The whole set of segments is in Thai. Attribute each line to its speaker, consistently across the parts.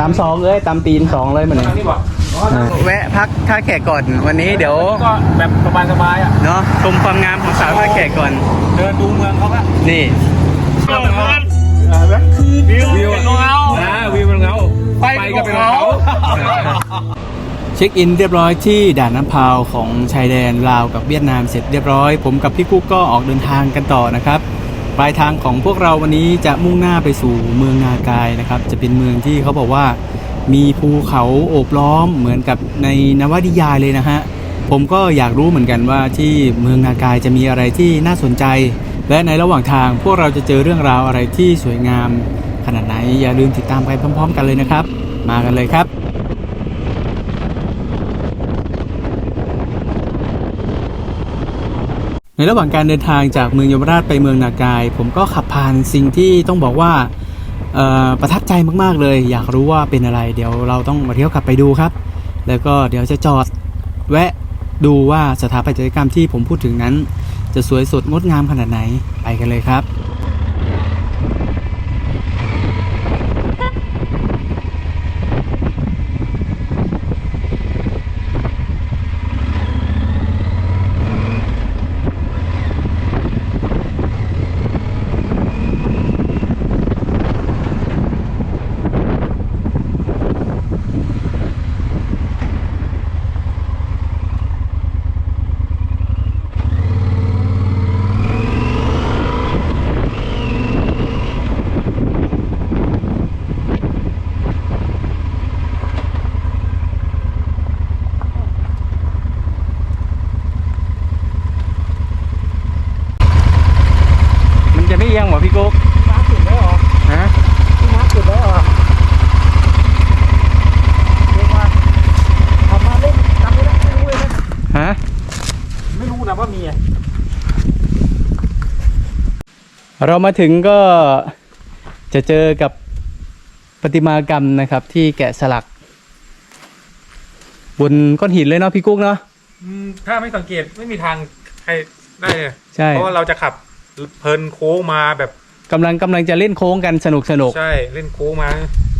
Speaker 1: ตามสองเลยตามตีนสองเลยเหมือน
Speaker 2: ทางนี้บอก
Speaker 1: แวะพักท่าแขกก่อนวันนี้เดี๋ยว
Speaker 2: ก็แบบสบายๆอะ
Speaker 1: เนาะชมความงามของสาวท่าแขกก่อน
Speaker 2: เดินดูเมืองเขาก็
Speaker 1: นี่
Speaker 2: วิววิวเงาอ่าวิวเป็นเงาไปกับเป็นเงา
Speaker 1: เช็คอินเรียบร้อยที่ด่านน้ำพาวของชายแดนลาวกับเวียดนามเสร็จเรียบร้อย ผมกับพี่กุ๊กก็ออกเดินทางกันต่อนะครับ ปลายทางของพวกเราวันนี้จะมุ่งหน้าไปสู่เมืองนากายนะครับ จะเป็นเมืองที่เขาบอกว่ามีภูเขาโอบล้อมเหมือนกับในนวนิยายเลยนะฮะผมก็อยากรู้เหมือนกันว่าที่เมืองนากายจะมีอะไรที่น่าสนใจ และในระหว่างทางพวกเราจะเจอเรื่องราวอะไรที่สวยงาม ขนาดไหนอย่าลืมติดตามไปพร้อม ๆ กันเลยนะครับ มากันเลยครับ ในระหว่างการเดินทางจากเมืองยมราชไปเมืองนากาย ผมก็ขับผ่านสิ่งที่ต้องบอกว่าประทับใจมากๆเลย อยากรู้ว่าเป็นอะไร เดี๋ยวเราต้องมาเที่ยวกลับไปดูครับ แล้วก็เดี๋ยวจะจอดแวะดูว่าสถาปัตยกรรมที่ผมพูดถึงนั้น จะสวยสดงดงามขนาดไหนไปกันเลยครับ มันจะไม่เอียงเหรอพี่กุ๊ก
Speaker 2: มาสุดแล้วเหรอ
Speaker 1: ฮะ
Speaker 2: มาสุดแล้วเหรอเรียกว่าทำมาเล่นจำไม่ได้ไม่รู้เลยนะ
Speaker 1: ฮะ
Speaker 2: ไม่รู้นะว่ามีอะ
Speaker 1: เรามาถึงก็จะเจอกับประติมากรรมนะครับ ที่แกะสลัก บนก้อนหินเลยเนาะพี่กุ๊กเนาะ
Speaker 2: อืมถ้าไม่สังเกตไม่มีทางใครได้เลย
Speaker 1: ใช่
Speaker 2: เพราะว่าเราจะขับเพลินโค้งมาแบบ
Speaker 1: กำลังกำลังจะเล่นโค้งกันสนุกสนุก
Speaker 2: ใช่เล่นโค้งมา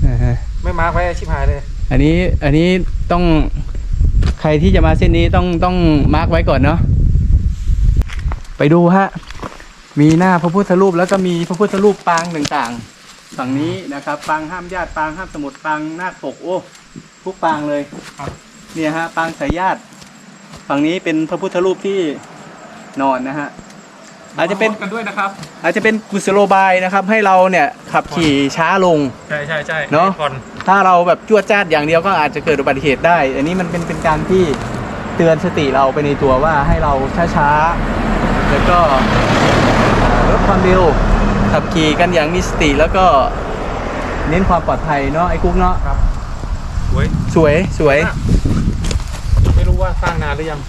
Speaker 1: อ่าฮะ
Speaker 2: ไม่มาร์คไว้ชิบหายเลย
Speaker 1: อันนี้อันนี้ต้องใครที่จะมาเส้นนี้ต้องต้องมาร์กไว้ก่อนเนาะไปดูฮะ มีหน้าพระพุทธรูปแล้วก็มีพระพุทธรูปปางต่างๆ ฝั่งนี้นะครับปางห้ามญาติปางห้ามสมุดปางนาคปกโอ้ทุกปางเลย
Speaker 2: ครับ
Speaker 1: เนี่ยฮะปางสายญาติฝั่งนี้เป็นพระพุทธรูปที่นอนนะฮะอาจจะเป็น
Speaker 2: กันด้วยนะครับ
Speaker 1: อาจจะเป็นกุศโลบายนะครับ ให้เราเนี่ยขับขี่ช้าลง
Speaker 2: ใช่ใช่ใช่
Speaker 1: เนอะ
Speaker 2: ผ่อน
Speaker 1: ถ้าเราแบบจวดจ้าดอย่างเดียวก็อาจจะเกิดอุบัติเหตุได้ อันนี้มันเป็นเป็นการที่เตือนสติเราไปในตัวว่าให้เราช้าๆแล้วก็เอ่อลด ความเร็วขับขี่กันอย่างมีสติแล้วก็เน้นความปลอดภัยเนาะไอ้กุ๊กเนาะ
Speaker 2: ครับสวย
Speaker 1: สวยสวย
Speaker 2: ไม่รู้ว่าสร้างนานหรือยัง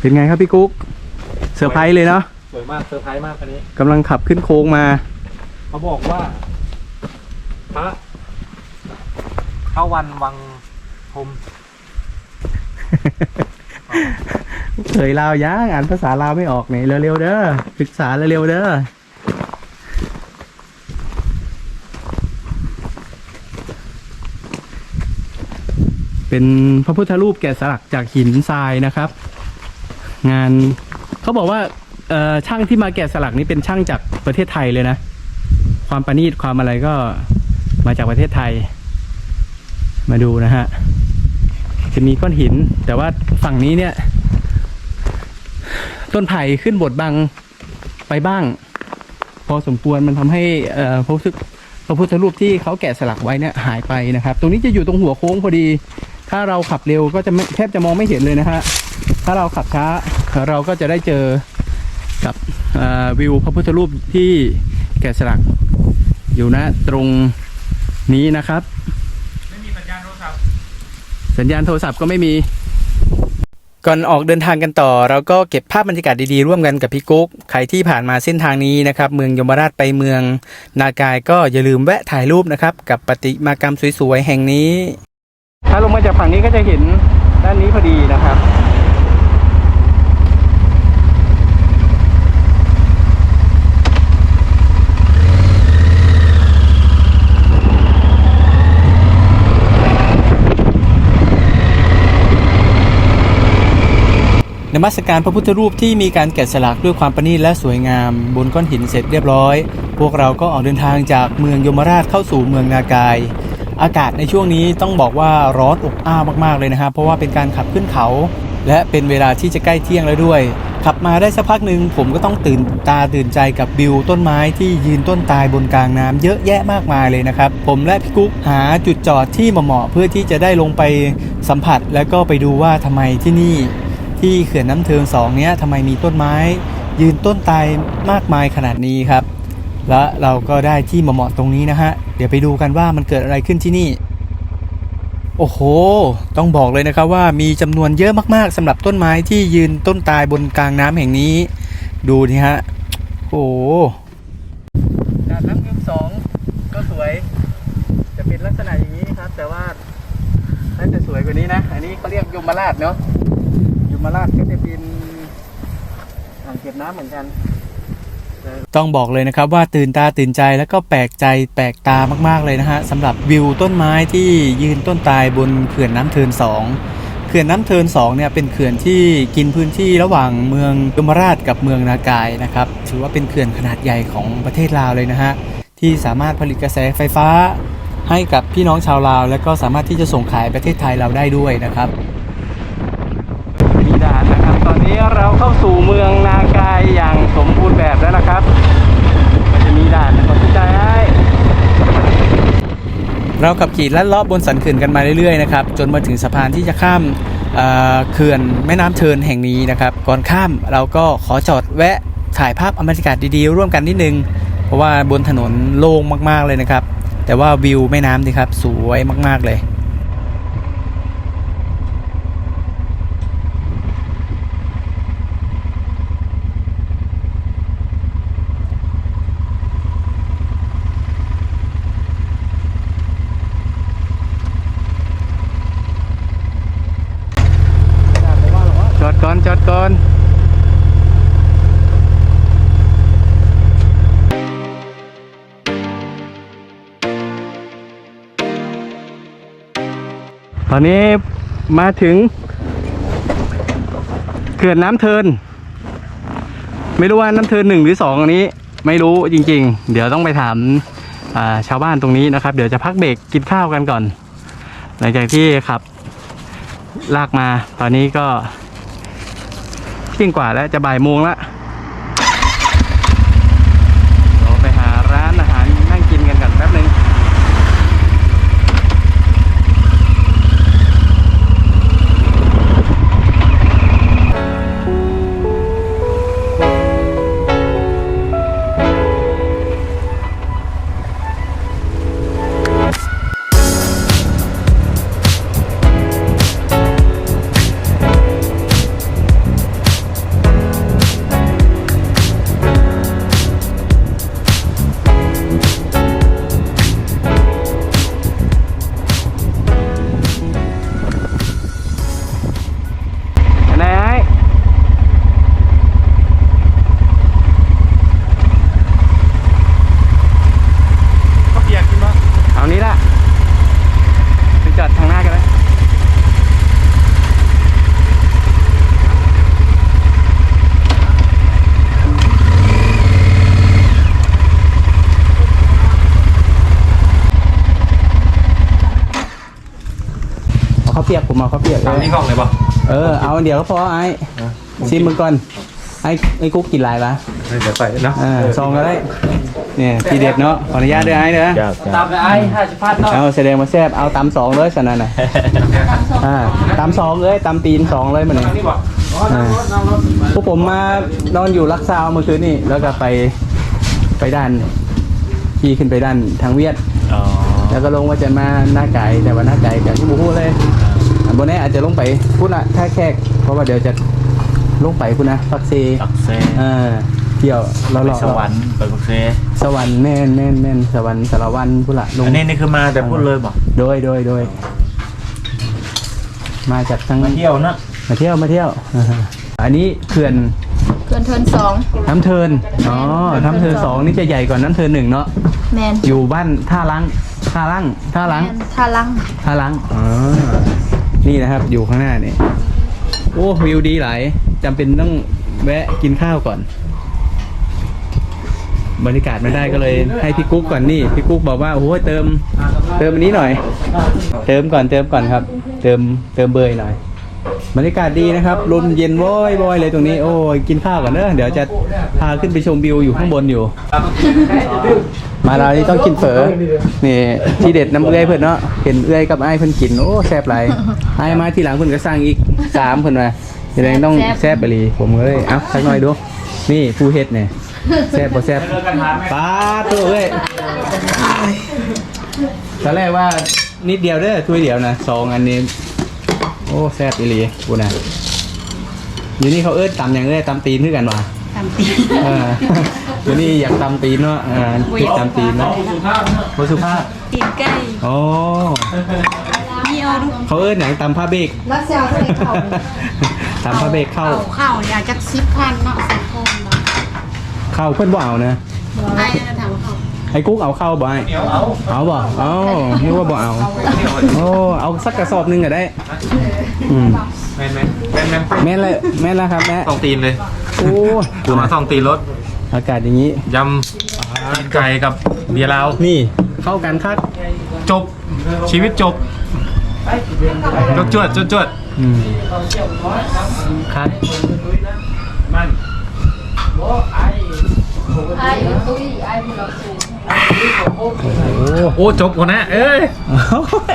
Speaker 1: เป็นไงครับพี่กุ๊กเซอร์ไพรส์เลยเนาะ
Speaker 2: สวยมากเซอร์ไพรส์มากอันนี้
Speaker 1: กำลังขับขึ้นโค้งมา
Speaker 2: เขาบอกว่าพระเข้าวันวังพรหม
Speaker 1: เคยลาวยังอ่านภาษาลาวไม่ออกเนี่ยเร็วๆเด้อศึกษาเร็วๆเด้อเป็นพระพุทธรูปแกะสลักจากหินทรายนะครับ งานเขาบอกว่าช่างที่มาแกะสลักนี้เป็นช่างจากประเทศไทยเลยนะ ความประณีตความอะไรก็มาจากประเทศไทย มาดูนะฮะ จะมีก้อนหิน แต่ว่าฝั่งนี้เนี่ย ต้นไผ่ขึ้นบดบังไปบ้าง พอสมควรมันทำให้พระพุทธพระพุทธรูปที่เขาแกะสลักไว้เนี่ยหายไปนะครับ ตรงนี้จะอยู่ตรงหัวโค้งพอดี ถ้าเราขับเร็วก็จะแทบจะมองไม่เห็นเลยนะฮะถ้าเราขับช้า เราก็จะได้เจอกับเอ่อวิวพระพุทธรูปที่แกะสลักอยู่นะตรงนี้นะครับ
Speaker 2: ไม่มีสัญญาณโทรศัพท์
Speaker 1: สัญญาณโทรศัพท์ก็ไม่มี ก่อนออกเดินทางกันต่อ เราก็เก็บภาพบรรยากาศดีๆ ร่วมกันกับพี่กุ๊ก ใครที่ผ่านมาเส้นทางนี้นะครับ เมืองยมราชไปเมือง นากายก็อย่าลืมแวะถ่ายรูปนะครับ กับปฏิมากรรมสวยๆ แห่งนี้ ถ้าลงมาจากฝั่งนี้ก็จะเห็นด้านนี้พอดีนะครับ นมัสการพระพุทธรูปที่มีการแกะสลักด้วยความประณีตและสวยงาม บนก้อนหินเสร็จเรียบร้อย พวกเราก็ออกเดินทางจากเมืองยมราชเข้าสู่เมืองนากาย อากาศในช่วงนี้ต้องบอกว่าร้อนอบอ้าวมากๆเลยนะครับเพราะว่าเป็นการขับขึ้นเขา และเป็นเวลาที่จะใกล้เที่ยงแล้วด้วย ขับมาได้สักพักหนึ่งผมก็ต้องตื่นตาตื่นใจกับวิวต้นไม้ที่ยืนต้นตายบนกลางน้ำเยอะแยะมากมายเลยนะครับ ผมและพี่กุ๊กหาจุดจอดที่เหมาะเพื่อที่จะได้ลงไปสัมผัส แล้วก็ไปดูว่าทำไมที่นี่ ที่เขื่อนน้ำเทิงสองเนี้ยทำไมมีต้นไม้ ยืนต้นตายมากมายขนาดนี้ครับ และเราก็ได้ที่เหมาะๆตรงนี้นะฮะ เดี๋ยวไปดูกันว่ามันเกิดอะไรขึ้นที่นี่ โอ้โห ต้องบอกเลยนะครับว่ามีจำนวนเยอะมากๆสำหรับต้นไม้ที่ยืนต้นตายบนกลางน้ำแห่งนี้ ดูนี่ฮะโอ้หาดน้ำเงิมสองก็สวย จะเป็นลักษณะอย่างนี้ครับ แต่ว่าน่าจะสวยกว่านี้นะ อันนี้เขาเรียกยมราชเนาะ มราชก็จะเป็นอ่างเก็บน้ำเหมือนกัน ต้องบอกเลยนะครับว่าตื่นตาตื่นใจแล้วก็แปลกใจแปลกตามากๆเลยนะฮะสำหรับวิวต้นไม้ที่ยืนต้นตายบนเขื่อนน้ำเทินสองเขื่อนน้ำเทินสองเนี่ยเป็นเขื่อนที่กินพื้นที่ระหว่างเมืองยมราชกับเมืองนากายนะครับถือว่าเป็นเขื่อนขนาดใหญ่ของประเทศลาวเลยนะฮะที่สามารถผลิตกระแสไฟฟ้าให้กับพี่น้องชาวลาว และก็สามารถที่จะส่งขายประเทศไทยเราได้ด้วยนะครับ มีด่านนะครับ ต อนนี้เราเข้าสู่เมืองนากายอย่างสมบูรณ์แบบแล้วนะครับมันจะมีด่านนะครับพี่ใจให้เราขับขี่ลัดเลาะบนสันเขื่อนกันมาเรื่อยๆนะครับจนมาถึงสะพานที่จะข้ามเขื่อนแม่น้ำเทินแห่งนี้นะครับ ก่อนข้ามเราก็ขอจอดแวะถ่ายภาพบรรยากาศดีๆ ร่วมกันนิดนึง เพราะว่าบนถนนโล่งมากๆเลยนะครับ แต่ว่าวิวแม่น้ำนี่ครับสวยมากๆเลย ตอนนี้มาถึงเขื่อนน้ำเทิน ไม่รู้ว่าน้ำเทินหนึ่งหรือสองอันนี้ ไม่รู้จริง ๆ เดี๋ยวต้องไปถามาชาวบ้านตรงนี้นะครับ เดี๋ยวจะพักเบรกกินข้าวกันก่อน หลังจากที่ขับ ลากมา ตอนนี้ก็เที่ยงกว่าแล้วจะบ่ายโมงแล้ว เอาข้าวเปียกผมเอาข้าวเปียก
Speaker 2: ตามที่ห้องเลยป่ะ
Speaker 1: เออเอาเดี๋ยวก็พอไอ้ชิมมึงก่อนไอ้ไอ้กุ๊กกินลายปะ
Speaker 2: เดี๋ยวใส่นะ
Speaker 1: อ่าซองก็ได้เนี่ยทีเด็ดเนาะขออนุญาตด้วยไอ้เด้อ
Speaker 3: เจ้าเจ้า
Speaker 2: ตามไปไอ้ห้าสิบพันเนาะ
Speaker 1: เอาแสดงมาแซบเอาตำสองเลยฉะนั้นน่ะอ่าตำสองเลยตำตีนสองเลยมันเลย
Speaker 2: นี่บอกอ๋อนั่งรถนั่งรถ
Speaker 1: พวกผมมานอนอยู่รักซาวเมื่อคืนนี่แล้วก็ไปไปด้านขี่ขึ้นไปด้านทางเวียด
Speaker 3: อ๋อ
Speaker 1: แล้วก็ลงว่าจะมาหน้าไก่แต่ว่าหน้าไก่กับที่บูฮู้เลยอัน บนนี้อาจจะลงไปพูดละแค่แค่เพราะว่าเดี๋ยวจะลงไปพูดนะปักเซ
Speaker 3: ปักเซ
Speaker 1: เออเที่ยวเรา
Speaker 3: ไป
Speaker 1: หลอก
Speaker 3: สวรรค์ไปปักเซ
Speaker 1: สวรรค์แม่นแม่นแม่นสวรรค์สารวันพูดละลง
Speaker 3: อันนี้นี่คือมาแต่พูดเลยบอก
Speaker 1: โดยโดยโดยมาจากทั้ง
Speaker 3: มาเที่ยวเนอะ
Speaker 1: มาเที่ยวมาเที่ยวอ่าฮะอันนี้เขื่อน
Speaker 4: เกินเทินสอง
Speaker 1: น้ำเทินอ๋อน้ำเทินสองนี่จะใหญ่กว่าน้ำเทินหนึ่งเนาะ
Speaker 4: แมน
Speaker 1: อยู่บ้านท่าลังท่าลังท่าลัง
Speaker 4: แมนทาลัง
Speaker 1: ท่าลังอ๋อ นี่นะครับ อยู่ข้างหน้านี่โอ้วิวดีหลายจำเป็นต้องแวะกินข้าวก่อน บรรยากาศไม่ได้ก็เลย ให้พี่กุ๊กก่อนนี่พี่กุ๊กบอกว่าโอ้โหเติม เติมอันนี้หน่อย เติมก่อนเติมก่อนครับ เติมเติมเบยหน่อยบรรยากาศดีนะครับลมเย็นว้อยวอยเลยตรงนี้โอ้ยกินข้าวก่อนเนอะเดี๋ยวจะพาขึ้นไปชมวิวอยู่ข้างบนอยู่ มาเรานี่ต้องกินเฝอนี่ที่เด็ดน้ำเอื้อยเพิ่นเนาะเห็นเอื้อยกับไอ้ายเพิ่นกินโอ้แซ่บหลายไอ้ายมาทีหลังเพิ่นก็สั่งอีกสามเพิ่นมาแสดงต้องแซ่บไปเลยผมก็เลยเอ้าสักหน่อยดูนี่ผู้เฮ็ดเนี่ยแซ่บบ่แซ่บป้าดตัวเอ้ยตอนแรกว่านิดเดียวเด้อถ้วยเดียวนะสองอันนี้ โอ้แซ่บอีหลีกูนะอยู่นี่เขาเอิ้นตำอย่างเอ้ยตำตีนคือกันวะ
Speaker 4: ตามตี
Speaker 1: เออ อยู่นี่อยากตำตีนเนาะอ่าพริกตำตีนเนาะ
Speaker 2: สุภาพเนอะ
Speaker 1: โคสุภาพ
Speaker 4: ตีนไก่
Speaker 1: โอ้
Speaker 4: นี่เอาดู
Speaker 1: เขาเอิ้นหนังตำผ้าเบก
Speaker 4: รักษาเท่าไหร่เขา
Speaker 1: ตำผ้าเบกเข้า
Speaker 5: เข้าอยากจะซิปพันเนาะสิบคนเนาะ
Speaker 1: เข้าเพื่อนบ่เอานะ
Speaker 5: ไอ้นั่นถามว่าเขา
Speaker 1: ไอ้กุ๊กเอาเข้าบ่ไอ้
Speaker 2: เดี๋ยวเอา
Speaker 1: เอาบ่เอานึกว่าบ่เอาโอ้เอาสักกระสอบหนึงก็ได้อืม
Speaker 2: แมนแมนแมนแมน
Speaker 1: แม่นเลยแม่นแล้วครับแม่
Speaker 2: สองตีนเลย
Speaker 1: โอ้
Speaker 2: กูมาสองตีนรถ
Speaker 1: อากาศอย่างนี้
Speaker 2: ยำตีนไก่กับเบียร์ลาว
Speaker 1: นี่เข้ากันคัก
Speaker 2: จบ ชีวิตจบจวดจวดจวดจวด
Speaker 1: อืมคัก
Speaker 4: ไอ้ตุ้ยไอ้บุรสู
Speaker 1: โอ้
Speaker 2: โอ้จบคนนะเอ้ย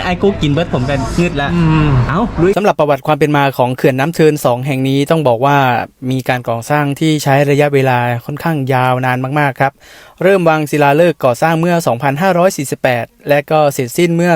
Speaker 1: ไอ้กุ๊กกินเบิร์ดผมกันงึดละ
Speaker 2: อืม
Speaker 1: เอาสำหรับประวัติความเป็นมาของเขื่อนน้ำเทินสองแห่งนี้ต้องบอกว่ามีการก่อสร้างที่ใช้ระยะเวลาค่อนข้างยาวนานมากๆครับ เริ่มวางศิลาฤกษ์ก่อสร้างเมื่อ 2548 และก็เสร็จสิ้นเมื่อ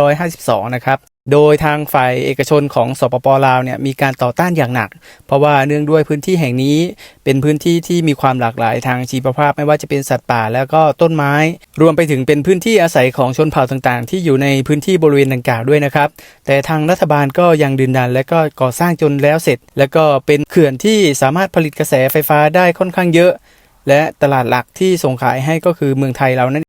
Speaker 1: 2552 นะครับ โดยทางฝ่ายเอกชนของสปปลาวเนี่ยมีการต่อต้านอย่างหนัก เพราะว่าเนื่องด้วยพื้นที่แห่งนี้เป็นพื้นที่ที่มีความหลากหลายทางชีวภาพ ไม่ว่าจะเป็นสัตว์ป่าแล้วก็ต้นไม้ รวมไปถึงเป็นพื้นที่อาศัยของชนเผ่าต่างๆ ที่อยู่ในพื้นที่บริเวณดังกล่าวด้วยนะครับ แต่ทางรัฐบาลก็ยังดืนดันและก็ก่อสร้างจนแล้วเสร็จ แล้วก็เป็นเขื่อนที่สามารถผลิตกระแสไฟฟ้าได้ค่อนข้างเยอะ และตลาดหลักที่ส่งขายให้ก็คือเมืองไทยเรานั่น